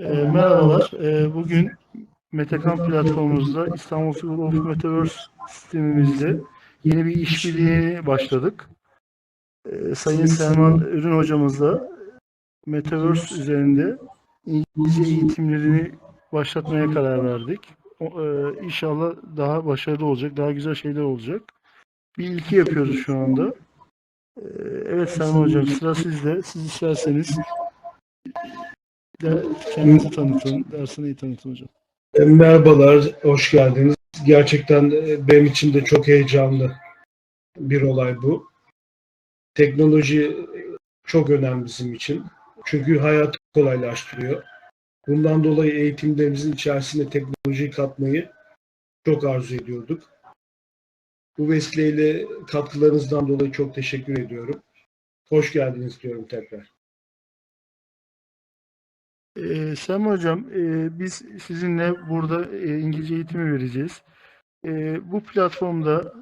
E, merhabalar. E, bugün Metakan platformumuzda İstanbul School of Metaverse sistemimizde yeni bir işbirliğine başladık. E, Sayın Selman Ürün hocamızla Metaverse üzerinde İngilizce eğitimlerini başlatmaya karar verdik. O, e, inşallah daha başarılı olacak, daha güzel şeyler olacak. Bir ilki yapıyoruz şu anda. Evet Selman hocam sıra sizde. Siz isterseniz de kendinizi tanıtın, dersini tanıtın hocam. E, Merhabalar, hoş geldiniz. Gerçekten e, benim için de çok heyecanlı bir olay bu. Teknoloji çok önemli bizim için. Çünkü hayatı kolaylaştırıyor. Bundan dolayı eğitimlerimizin içerisine teknolojiyi katmayı çok arzu ediyorduk. Bu vesileyle katkılarınızdan dolayı çok teşekkür ediyorum. Hoş geldiniz diyorum tekrar. Ee, Selma Hocam, e, biz sizinle burada e, İngilizce eğitimi vereceğiz. E, bu platformda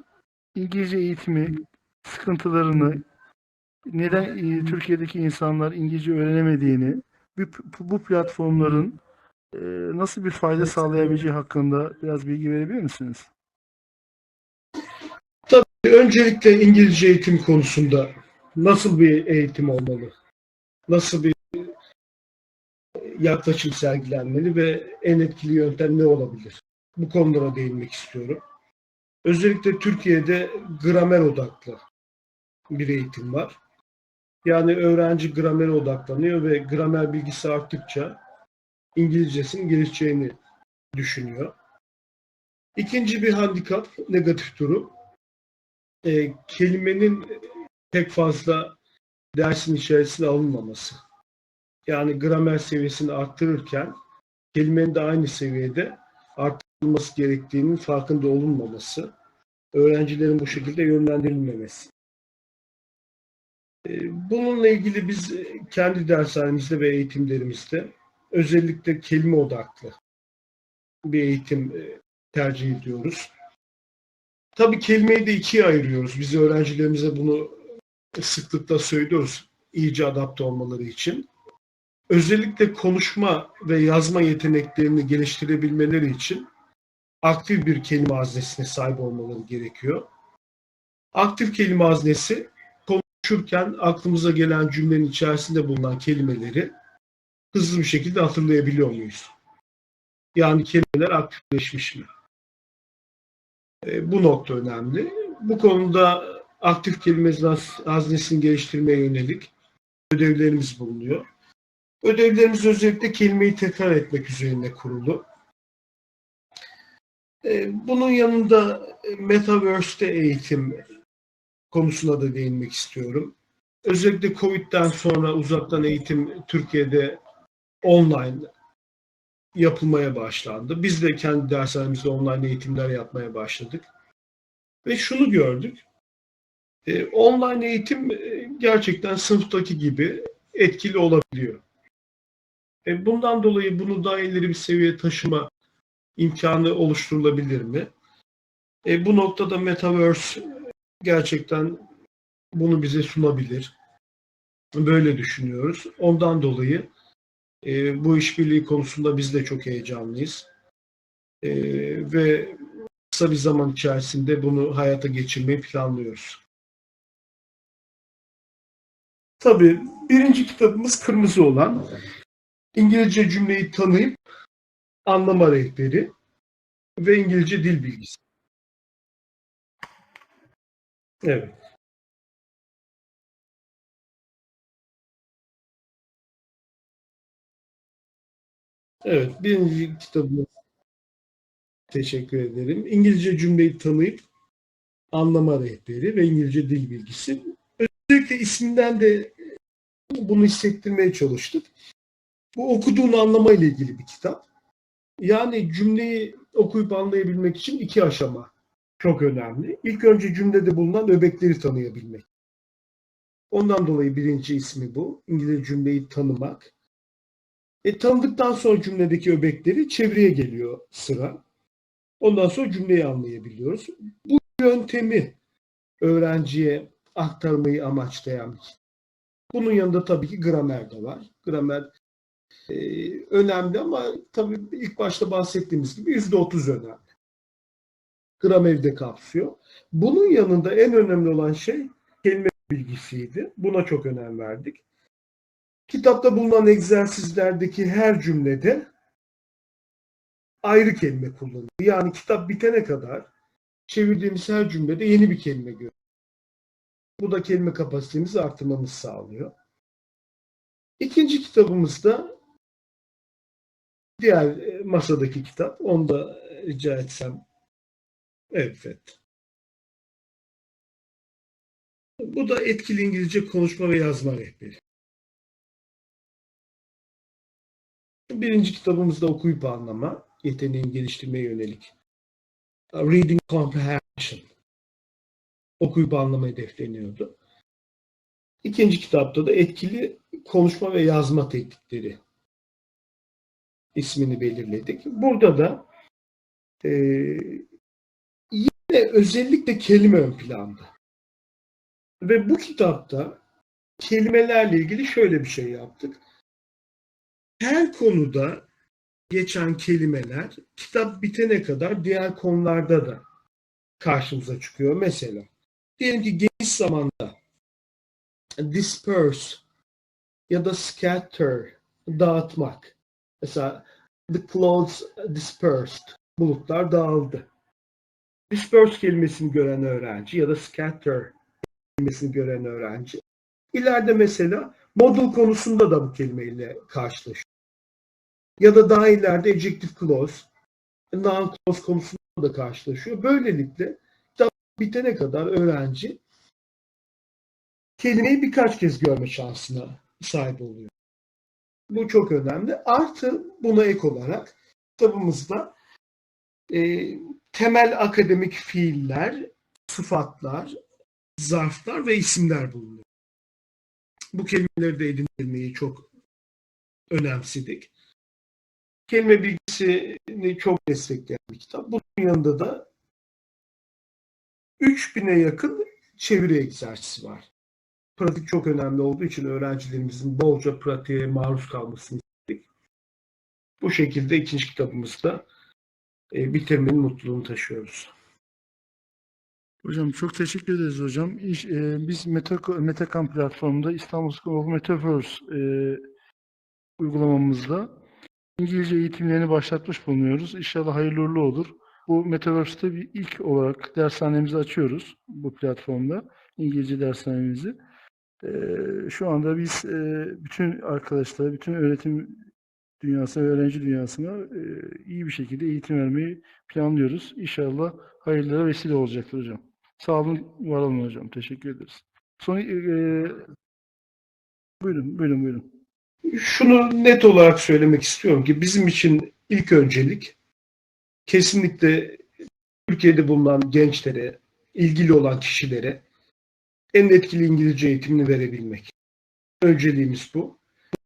İngilizce eğitimi sıkıntılarını, neden e, Türkiye'deki insanlar İngilizce öğrenemediğini, bu, bu platformların e, nasıl bir fayda sağlayabileceği hakkında biraz bilgi verebilir misiniz? Öncelikle İngilizce eğitim konusunda nasıl bir eğitim olmalı? Nasıl bir yaklaşım sergilenmeli ve en etkili yöntem ne olabilir? Bu konulara değinmek istiyorum. Özellikle Türkiye'de gramer odaklı bir eğitim var. Yani öğrenci gramere odaklanıyor ve gramer bilgisi arttıkça İngilizcesinin gelişeceğini düşünüyor. İkinci bir handikap, negatif durum. E, kelimenin pek fazla dersin içerisine alınmaması. Yani gramer seviyesini arttırırken kelimenin de aynı seviyede arttırılması gerektiğinin farkında olunmaması, öğrencilerin bu şekilde yönlendirilmemesi. E, Bununla ilgili biz kendi dershanemizde ve eğitimlerimizde özellikle kelime odaklı bir eğitim e, tercih ediyoruz. Tabii kelimeyi de ikiye ayırıyoruz. Biz öğrencilerimize bunu sıklıkla söylüyoruz iyice adapte olmaları için. Özellikle konuşma ve yazma yeteneklerini geliştirebilmeleri için aktif bir kelime haznesine sahip olmaları gerekiyor. Aktif kelime haznesi konuşurken aklımıza gelen cümlenin içerisinde bulunan kelimeleri hızlı bir şekilde hatırlayabiliyor muyuz? Yani kelimeler aktifleşmiş mi? E, bu nokta önemli. Bu konuda aktif kelime haznesini geliştirmeye yönelik ödevlerimiz bulunuyor. Ödevlerimiz özellikle kelimeyi tekrar etmek üzerine kurulu. E, bunun yanında Metaverse'te eğitim konusuna da değinmek istiyorum. Özellikle Covid'den sonra uzaktan eğitim Türkiye'de online yapılmaya başlandı. Biz de kendi dershanemizde online eğitimler yapmaya başladık. Ve şunu gördük. E, online eğitim e, gerçekten sınıftaki gibi etkili olabiliyor. E, bundan dolayı bunu daha ileri bir seviyeye taşıma imkanı oluşturulabilir mi? E, bu noktada Metaverse gerçekten bunu bize sunabilir. Böyle düşünüyoruz. Ondan dolayı e, bu işbirliği konusunda biz de çok heyecanlıyız. E, ve kısa bir zaman içerisinde bunu hayata geçirmeyi planlıyoruz. Tabii birinci kitabımız kırmızı olan İngilizce cümleyi tanıyıp anlama rehberi ve İngilizce dil bilgisi. Evet. Evet, birinci kitabımız teşekkür ederim. İngilizce cümleyi tanıyıp anlama rehberi ve İngilizce dil bilgisi. Özellikle isminden de bunu hissettirmeye çalıştık. Bu okuduğun anlama ile ilgili bir kitap. Yani cümleyi okuyup anlayabilmek için iki aşama çok önemli. İlk önce cümlede bulunan öbekleri tanıyabilmek. Ondan dolayı birinci ismi bu. İngilizce cümleyi tanımak. E, tanıdıktan sonra cümledeki öbekleri çevreye geliyor sıra. Ondan sonra cümleyi anlayabiliyoruz. Bu yöntemi öğrenciye aktarmayı amaçlayan bir. Bunun yanında tabii ki gramer de var. Gramer Ee, önemli ama tabii ilk başta bahsettiğimiz gibi %30 önemli. Gramer de kapsıyor. Bunun yanında en önemli olan şey kelime bilgisiydi. Buna çok önem verdik. Kitapta bulunan egzersizlerdeki her cümlede ayrı kelime kullanılıyor. Yani kitap bitene kadar çevirdiğimiz her cümlede yeni bir kelime görüyoruz. Bu da kelime kapasitemizi artırmamızı sağlıyor. İkinci kitabımızda diğer e, masadaki kitap. Onu da rica etsem. Evet. Bu da etkili İngilizce konuşma ve yazma rehberi. Birinci kitabımızda okuyup anlama, yeteneğini geliştirmeye yönelik. Reading Comprehension. Okuyup anlama hedefleniyordu. İkinci kitapta da etkili konuşma ve yazma teknikleri ismini belirledik. Burada da e, yine özellikle kelime ön planda. Ve bu kitapta kelimelerle ilgili şöyle bir şey yaptık. Her konuda geçen kelimeler kitap bitene kadar diğer konularda da karşımıza çıkıyor. Mesela diyelim ki geniş zamanda disperse ya da scatter dağıtmak. Mesela the clouds dispersed bulutlar dağıldı. Disperse kelimesini gören öğrenci ya da scatter kelimesini gören öğrenci ileride mesela model konusunda da bu kelimeyle karşılaşıyor. Ya da daha ileride adjective clause, noun clause konusunda da karşılaşıyor. Böylelikle bitene kadar öğrenci kelimeyi birkaç kez görme şansına sahip oluyor. Bu çok önemli. Artı buna ek olarak kitabımızda e, temel akademik fiiller, sıfatlar, zarflar ve isimler bulunuyor. Bu kelimeleri de edindirmeyi çok önemsedik. Kelime bilgisini çok destekleyen bir kitap. Bunun yanında da 3000'e yakın çeviri egzersizi var. Pratik çok önemli olduğu için öğrencilerimizin bolca pratiğe maruz kalmasını istedik. Bu şekilde ikinci kitabımızda e, bitirmenin mutluluğunu taşıyoruz. Hocam çok teşekkür ederiz hocam. İş, e, biz Meta, Metacam platformunda İstanbul School of Metaverse e, uygulamamızda İngilizce eğitimlerini başlatmış bulunuyoruz. İnşallah hayırlı uğurlu olur. Bu Metaverse'te bir ilk olarak dershanemizi açıyoruz bu platformda. İngilizce dershanemizi. E, şu anda biz e, bütün arkadaşlara, bütün öğretim dünyasına ve öğrenci dünyasına e, iyi bir şekilde eğitim vermeyi planlıyoruz. İnşallah hayırlara vesile olacaktır hocam. Sağ olun, var olun hocam. Teşekkür ederiz. Son, e, buyurun, buyurun, buyurun. Şunu net olarak söylemek istiyorum ki bizim için ilk öncelik kesinlikle Türkiye'de bulunan gençlere, ilgili olan kişilere en etkili İngilizce eğitimini verebilmek. Önceliğimiz bu.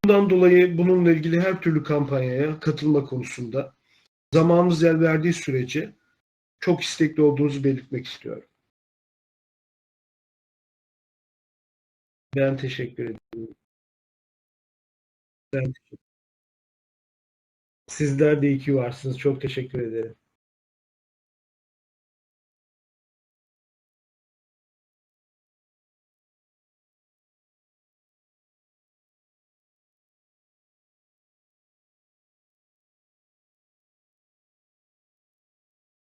Bundan dolayı bununla ilgili her türlü kampanyaya katılma konusunda zamanınız el verdiği sürece çok istekli olduğunuzu belirtmek istiyorum. Ben teşekkür ederim. Ben teşekkür Sizler de iyi ki varsınız. Çok teşekkür ederim.